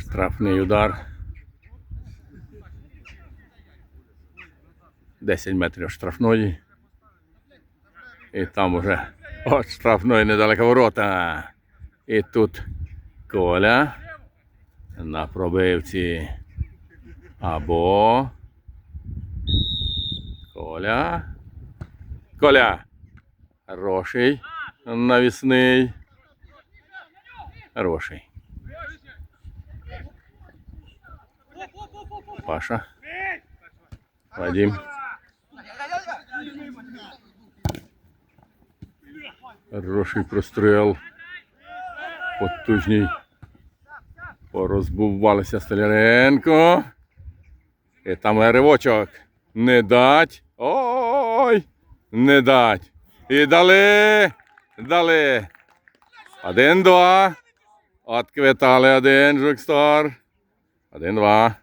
Штрафний удар. 10 метрів штрафної. І там уже от штрафної недалеко ворота. І тут Коля на пробивці. Або Коля. Коля. Хороший. Навісний. Хороший. Паша. Вадим. Хороший простріл. Потужний. Порозбувалися Столяренко. І там ривочок. Не дать. Ой! Не дать. І дали. Дали. Один-два. Отквитали один Жукстар. Один-два.